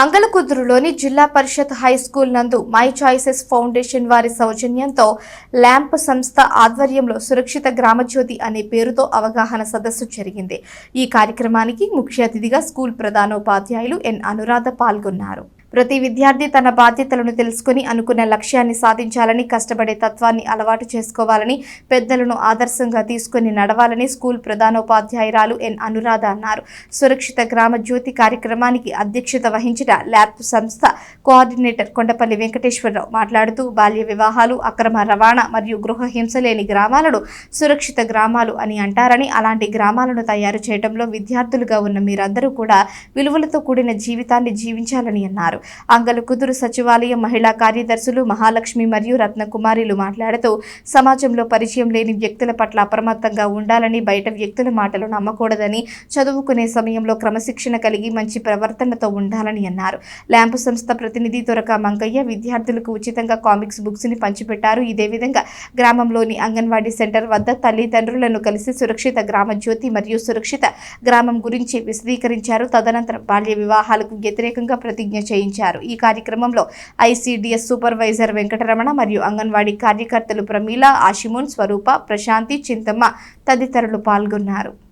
అంగలకుదురులోని Zilla Parishad high school నందు my choices foundation వారి సౌజన్యంతో ల్యాంప్ సంస్థ ఆధ్వర్యంలో సురక్షిత గ్రామజ్యోతి అనే పేరుతో అవగాహన సదస్సు జరిగింది. ఈ కార్యక్రమానికి ముఖ్య అతిథిగా స్కూల్ ప్రధానోపాధ్యాయులు ఎన్ అనురాధ పాల్గొన్నారు. ప్రతి విద్యార్థి తన బాధ్యతలను తెలుసుకుని అనుకున్న లక్ష్యాన్ని సాధించాలని కష్టపడే తత్వాన్ని అలవాటు చేసుకోవాలని పెద్దలను ఆదర్శంగా తీసుకుని నడవాలని స్కూల్ ప్రధానోపాధ్యాయురాలు ఎన్. అనురాధ అన్నారు. సురక్షిత గ్రామ జ్యోతి కార్యక్రమానికి అధ్యక్షత వహించిన ల్యాబ్ సంస్థ కోఆర్డినేటర్ కొండపల్లి వెంకటేశ్వరరావు మాట్లాడుతూ బాల్య వివాహాలు అక్రమ రవాణా మరియు గృహ హింస లేని గ్రామాలను సురక్షిత గ్రామాలు అని అంటారని అలాంటి గ్రామాలను తయారు చేయడంలో విద్యార్థులుగా ఉన్న మీరందరూ కూడా విలువలతో కూడిన జీవితాన్ని జీవించాలని అన్నారు. అంగలు కుదురు సచివాలయం మహిళా కార్యదర్శులు మహాలక్ష్మి మరియు రత్నకుమారిలు మాట్లాడుతూ సమాజంలో పరిచయం లేని వ్యక్తుల పట్ల అప్రమత్తంగా ఉండాలని బయట వ్యక్తుల మాటలు నమ్మకూడదని చదువుకునే సమయంలో క్రమశిక్షణ కలిగి మంచి ప్రవర్తనతో ఉండాలని అన్నారు. ల్యాంపు సంస్థ ప్రతినిధి దొరక మంగయ్య విద్యార్థులకు ఉచితంగా కామిక్స్ బుక్స్ని పంచిపెట్టారు. ఇదే విధంగా గ్రామంలోని అంగన్వాడీ సెంటర్ వద్ద తల్లిదండ్రులను కలిసి సురక్షిత గ్రామ జ్యోతి మరియు సురక్షిత గ్రామం గురించి విశదీకరించారు. తదనంతరం బాల్య వివాహాలకు వ్యతిరేకంగా ప్రతిజ్ఞ చేయించారు. ఈ కార్యక్రమంలో ఐసీడీఎస్ సూపర్వైజర్ వెంకటరమణ మరియు అంగన్వాడీ కార్యకర్తలు ప్రమీల ఆశిమున్ స్వరూప ప్రశాంతి చింతమ్మ తదితరులు పాల్గొన్నారు.